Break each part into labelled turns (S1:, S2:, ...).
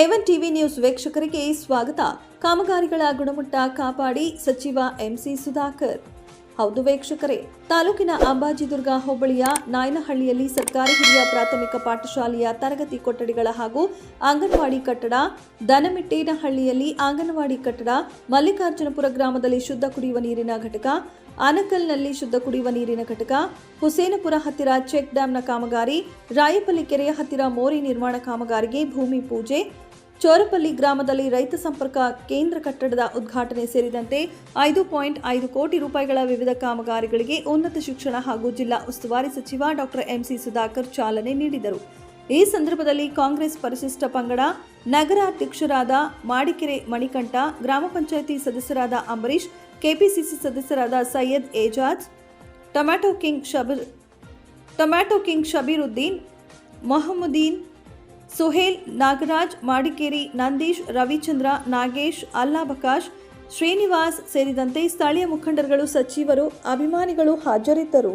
S1: A one TV news ವೀಕ್ಷಕರಿಗೆ ಸ್ವಾಗತ. ಕಾಮಗಾರಿಗಳ ಗುಣಮಟ್ಟ ಕಾಪಾಡಿ ಸಚಿವ ಎಂಸಿ ಸುಧಾಕರ್. ಹೌದು ವೀಕ್ಷಕರೇ, ತಾಲೂಕಿನ ಅಂಬಾಜಿದುರ್ಗ ಹೋಬಳಿಯ ನಾಯನಹಳ್ಳಿಯಲ್ಲಿ ಸರ್ಕಾರಿ ಹಿರಿಯ ಪ್ರಾಥಮಿಕ ಪಾಠಶಾಲೆಯ ತರಗತಿ ಕೊಠಡಿಗಳ ಹಾಗೂ ಅಂಗನವಾಡಿ ಕಟ್ಟಡ, ದನಮಿಟ್ಟೇನಹಳ್ಳಿಯಲ್ಲಿ ಅಂಗನವಾಡಿ ಕಟ್ಟಡ, ಮಲ್ಲಿಕಾರ್ಜುನಪುರ ಗ್ರಾಮದಲ್ಲಿ ಶುದ್ಧ ಕುಡಿಯುವ ನೀರಿನ ಘಟಕ ಅನಕಲ್ನಲ್ಲಿ ಶುದ್ಧ ಕುಡಿಯುವ ನೀರಿನ ಘಟಕ, ಹುಸೇನಪುರ ಹತ್ತಿರ ಚೆಕ್ ಡ್ಯಾಂನ ಕಾಮಗಾರಿ ರಾಯಪಲ್ಲಿ ಕೆರೆಯ ಹತ್ತಿರ ಮೋರಿ ನಿರ್ಮಾಣ ಕಾಮಗಾರಿಗೆ ಭೂಮಿ ಪೂಜೆ ಚೋರಪಲ್ಲಿ ಗ್ರಾಮದಲ್ಲಿ ರೈತ ಸಂಪರ್ಕ ಕೇಂದ್ರ ಕಟ್ಟಡದ ಉದ್ಘಾಟನೆ ಸೇರಿದಂತೆ ಐದು ಪಾಯಿಂಟ್ ಐದು ಕೋಟಿ ರೂಪಾಯಿಗಳ ವಿವಿಧ ಕಾಮಗಾರಿಗಳಿಗೆ ಉನ್ನತ ಶಿಕ್ಷಣ ಹಾಗೂ ಜಿಲ್ಲಾ ಉಸ್ತುವಾರಿ ಸಚಿವ ಡಾಕ್ಟರ್ ಎಂಸಿ ಸುಧಾಕರ್ ಚಾಲನೆ ನೀಡಿದರು. ಈ ಸಂದರ್ಭದಲ್ಲಿ ಕಾಂಗ್ರೆಸ್ ಪರಿಶಿಷ್ಟ ಪಂಗಡ ನಗರ ಅಧ್ಯಕ್ಷರಾದ ಮಾಡಿಕೆರೆ ಮಣಿಕಂಠ, ಗ್ರಾಮ ಪಂಚಾಯಿತಿ ಸದಸ್ಯರಾದ ಅಂಬರೀಷ್, ಕೆಪಿಸಿಸಿ ಸದಸ್ಯರಾದ Syed Ejaz, tomato king Shabeer, tomato king Shabeeruddin Mohammuddin Suhail Nagaraj Madikeri Nandeesh Ravichandra Nagesh Allabakash Srinivas ಸೇರಿದಂತೆ ಸ್ಥಳೀಯ ಮುಖಂಡರುಗಳು ಸಚಿವರು ಅಭಿಮಾನಿಗಳು ಹಾಜರಿದ್ದರು.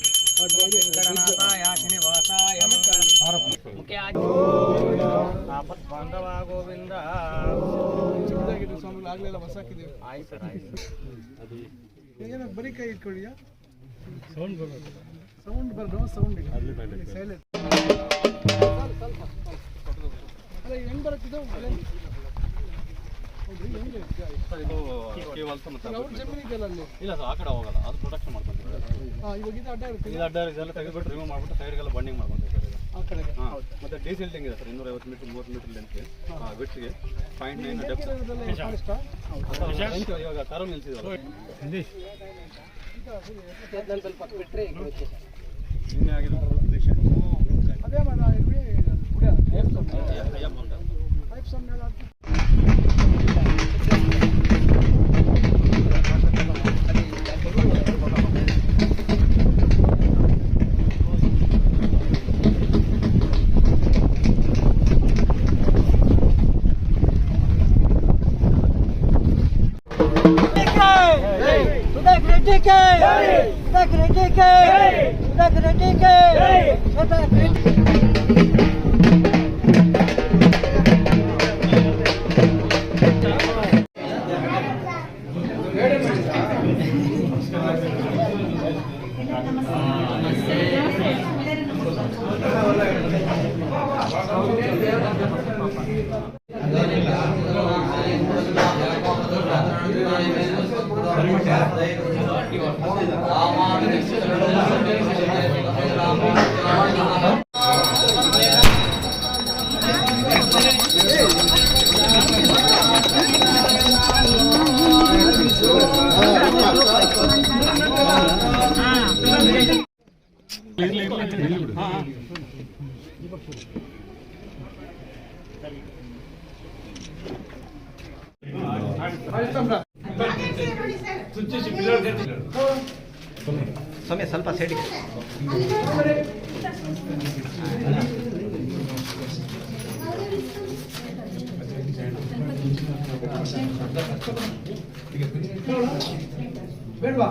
S2: ಬಾಂಧವ ಗೋವಿಂದ
S3: ಚಿಕ್ಕದಾಗಿದೆ ಸ್ವಾಮಿ ಆಗ್ಲಿಲ್ಲ ಹೊಸಾಕಿದ್ದೀವಿ
S2: ಆಯ್ತು
S3: ಏನೋ ಬರೀ ಕೈ ಇಟ್ಕೊಳ್ಳಿ ಸೌಂಡ್ ಬರಬೇಕು ಸೌಂಡ್ ಬರಬೇಕು ಸೌಂಡ್ ಇಲ್ಲ ಸೈಲೆಂಟ್ ಸ್ವಲ್ಪ ಸ್ವಲ್ಪ ಅಲ್ಲ ಬರುತ್ತಿದ್ದು ಅವ್ರ ಜಮೀನು ಇದೆಯಲ್ಲ ಅಲ್ಲಿ
S4: ಇಲ್ಲ ಸರ್ ಆ ಕಡೆ ಹೋಗಲ್ಲ. ಅದು ಪ್ರೊಡಕ್ಷನ್ ಮಾಡ್ಕೊಂತೀವಿ
S3: ಹಾಂ ಇವಾಗ ಇದು ಅಡ್ಡ ಇರುತ್ತೆ.
S4: ಇದು ಅಡ್ಡ ಇದೆಲ್ಲ ತೆಗೆದ್ಬಿಟ್ಟು ರಿಮೂವ್ ಮಾಡ್ಬಿಟ್ಟು ಸೈಡ್ಗೆಲ್ಲ ಬಂಡಿಂಗ್ ಮಾಡ್ಕೊಂತೀವಿ ಸರ್
S3: ಆ ಕಡೆಗೆ.
S4: ಹಾಂ ಮತ್ತೆ ಡೀಸೆಲ್ಟಿಂಗ್ ಇದೆ ಸರ್ ಇನ್ನೂರೈವತ್ತು ಮೀಟರ್ ಮೂವತ್ತು ಮೀಟರ್ ಲೆಂತ್ಗೆ ವಿಟ್ಗೆ ಪಾಯಿಂಟ್ ನೈನ್ ಡೆಪ್ತ್ ಇವಾಗ ಕಾರು ನಿಲ್ಸಿದ್ರು
S2: ಸ್ವಲ್ಪ ಬಿಟ್ರೆ
S4: ನಿನ್ನೆ ಆಗಿದೆ
S3: ಅದೇ ಮಾಡಿ ಗುಡಿ ಪೈಪ್ ಸೌಂಡ್
S5: Hey! ఇప్పుడు
S2: ಸಮಯ ಸ್ವಲ್ಪ ಸೈಡಿಗೆ.
S3: ಬೇಡವಾ?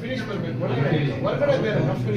S3: ಫಿನಿಶ್ ಬರಬೇಕು ಹೊರಗಡೆ ಬೇರೆ ಫಿನಿಶ್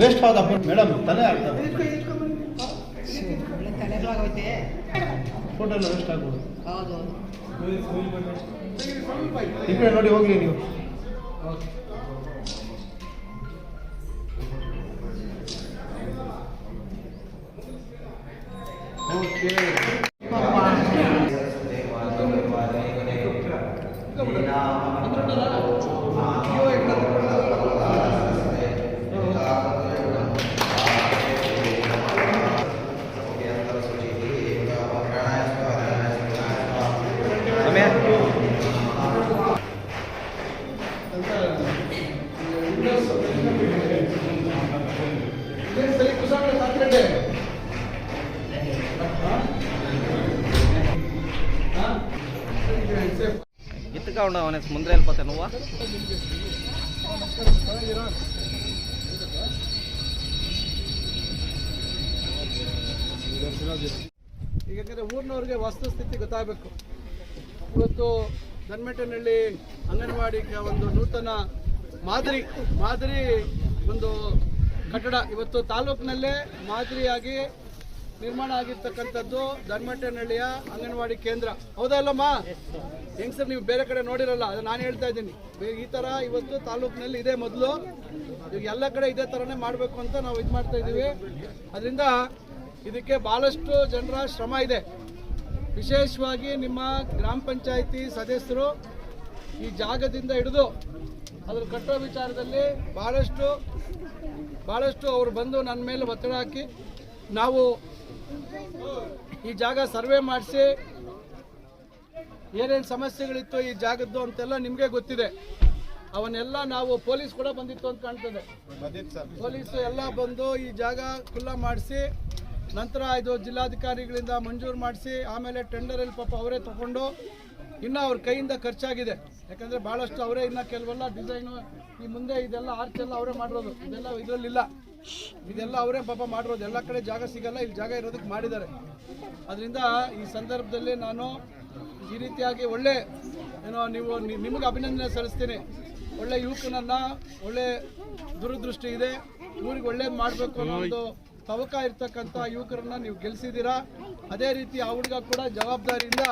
S6: ವೇಸ್ಟ್ ಆದಪ್ಪ ಮೇಡಮ್, ತಲೆ ಆಗ್ತದೆ ಫೋಟೋ ಎಲ್ಲ ವೇಸ್ಟ್ ಆಗ್ಬೋದು. ಈ ಕಡೆ ನೋಡಿ, ಹೋಗ್ಲಿ ನೀವು.
S3: ಓಕೆ
S2: ಉಂಡು ಅವನ ಮುಂದೆ ಹೇಳ್ಪತ್ತೆ
S3: ನೋವಾ? ಈಗಾಗಲೇ ಊರಿನವ್ರಿಗೆ ವಸ್ತುಸ್ಥಿತಿ ಗೊತ್ತಾಗಬೇಕು. ಇವತ್ತು ದನ್ಮೆಟ್ಟನಹಳ್ಳಿ ಅಂಗನವಾಡಿಗೆ ಒಂದು ನೂತನ ಮಾದರಿ ಮಾದರಿ ಒಂದು ಕಟ್ಟಡ. ಇವತ್ತು ತಾಲೂಕಿನಲ್ಲೇ ಮಾದರಿಯಾಗಿ ನಿರ್ಮಾಣ ಆಗಿರ್ತಕ್ಕಂಥದ್ದು ದನ್ಮಟ್ಟನಹಳ್ಳಿಯ ಅಂಗನವಾಡಿ ಕೇಂದ್ರ. ಹೌದಾ ಅಲ್ಲಮ್ಮ ಹೆಂಗ್ ಸರ್, ನೀವು ಬೇರೆ ಕಡೆ ನೋಡಿರಲ್ಲ, ಅದು ನಾನು ಹೇಳ್ತಾ ಇದ್ದೀನಿ. ಈ ಥರ ಇವತ್ತು ತಾಲೂಕಿನಲ್ಲಿ ಇದೆ ಮೊದಲು. ಈಗ ಎಲ್ಲ ಕಡೆ ಇದೇ ಥರನೇ ಮಾಡಬೇಕು ಅಂತ ನಾವು ಇದು ಮಾಡ್ತಾ ಇದ್ದೀವಿ. ಅದರಿಂದ ಇದಕ್ಕೆ ಭಾಳಷ್ಟು ಜನರ ಶ್ರಮ ಇದೆ. ವಿಶೇಷವಾಗಿ ನಿಮ್ಮ ಗ್ರಾಮ ಪಂಚಾಯಿತಿ ಸದಸ್ಯರು ಈ ಜಾಗದಿಂದ ಹಿಡಿದು ಅದ್ರ ಕಟ್ಟೋ ವಿಚಾರದಲ್ಲಿ ಭಾಳಷ್ಟು ಭಾಳಷ್ಟು ಅವರು ಬಂದು ನನ್ನ ಮೇಲೆ ಒತ್ತಡ ಹಾಕಿ ನಾವು ಈ ಜಾಗ ಸರ್ವೆ ಮಾಡಿಸಿ ಏನೇನು ಸಮಸ್ಯೆಗಳಿತ್ತು ಈ ಜಾಗದ್ದು ಅಂತೆಲ್ಲ ನಿಮಗೆ ಗೊತ್ತಿದೆ. ಅವನ್ನೆಲ್ಲ ನಾವು ಪೊಲೀಸ್ ಕೂಡ ಬಂದಿತ್ತು ಅಂತ ಕಾಣ್ತದೆ. ಪೊಲೀಸ್ ಎಲ್ಲ ಬಂದು ಈ ಜಾಗ ಖುಲ್ಲಾ ಮಾಡಿಸಿ ನಂತರ ಇದು ಜಿಲ್ಲಾಧಿಕಾರಿಗಳಿಂದ ಮಂಜೂರು ಮಾಡಿಸಿ ಆಮೇಲೆ ಟೆಂಡರಲ್ಲಿ ಪಾಪ ಅವರೇ ತಗೊಂಡು ಇನ್ನು ಅವ್ರ ಕೈಯಿಂದ ಖರ್ಚಾಗಿದೆ. ಯಾಕಂದರೆ ಭಾಳಷ್ಟು ಅವರೇ ಇನ್ನು ಕೆಲವೆಲ್ಲ ಡಿಸೈನು ಈ ಮುಂದೆ ಇದೆಲ್ಲ ಆರ್ಚ್ ಎಲ್ಲ ಅವರೇ ಮಾಡಿರೋದು. ಇದೆಲ್ಲ ಇದರಲ್ಲಿಲ್ಲ. ಇದೆಲ್ಲ ಅವರೇ ಪಾಪ ಮಾಡಿರೋದು. ಎಲ್ಲ ಕಡೆ ಜಾಗ ಸಿಗಲ್ಲ, ಇಲ್ಲಿ ಜಾಗ ಇರೋದಕ್ಕೆ ಮಾಡಿದ್ದಾರೆ. ಅದರಿಂದ ಈ ಸಂದರ್ಭದಲ್ಲಿ ನಾನು ಈ ರೀತಿಯಾಗಿ ಒಳ್ಳೆ ಏನೋ ನೀವು ನಿಮಗೆ ಅಭಿನಂದನೆ ಸಲ್ಲಿಸ್ತೀನಿ. ಒಳ್ಳೆ ಯುವಕನನ್ನ ಒಳ್ಳೆ ದೂರದೃಷ್ಟಿ ಇದೆ. ಊರಿಗೆ ಒಳ್ಳೇದು ಮಾಡಬೇಕು ಅನ್ನೋ ಒಂದು ತವಕ ಇರ್ತಕ್ಕಂಥ ಯುವಕರನ್ನ ನೀವು ಗೆಲ್ಸಿದ್ದೀರಾ? ಅದೇ ರೀತಿ ಆ ಹುಡುಗ ಕೂಡ ಜವಾಬ್ದಾರಿಯಿಂದ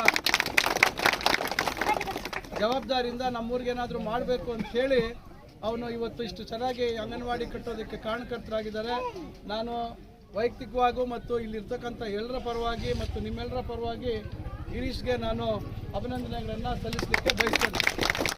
S3: ಜವಾಬ್ದಾರಿಯಿಂದ ನಮ್ಮೂರಿಗೆ ಏನಾದರೂ ಮಾಡಬೇಕು ಅಂತ ಹೇಳಿ ಅವನು ಇವತ್ತು ಇಷ್ಟು ಚೆನ್ನಾಗಿ ಅಂಗನವಾಡಿ ಕಟ್ಟೋದಕ್ಕೆ ಕಾರಣಕರ್ತರಾಗಿದ್ದಾರೆ. ನಾನು ವೈಯಕ್ತಿಕವಾಗೂ ಮತ್ತು ಇಲ್ಲಿರ್ತಕ್ಕಂಥ ಎಲ್ಲರ ಪರವಾಗಿ ಮತ್ತು ನಿಮ್ಮೆಲ್ಲರ ಪರವಾಗಿ ಗಿರೀಶ್ಗೆ ನಾನು ಅಭಿನಂದನೆಗಳನ್ನು ಸಲ್ಲಿಸಲಿಕ್ಕೆ ಬಯಸ್ತೇನೆ.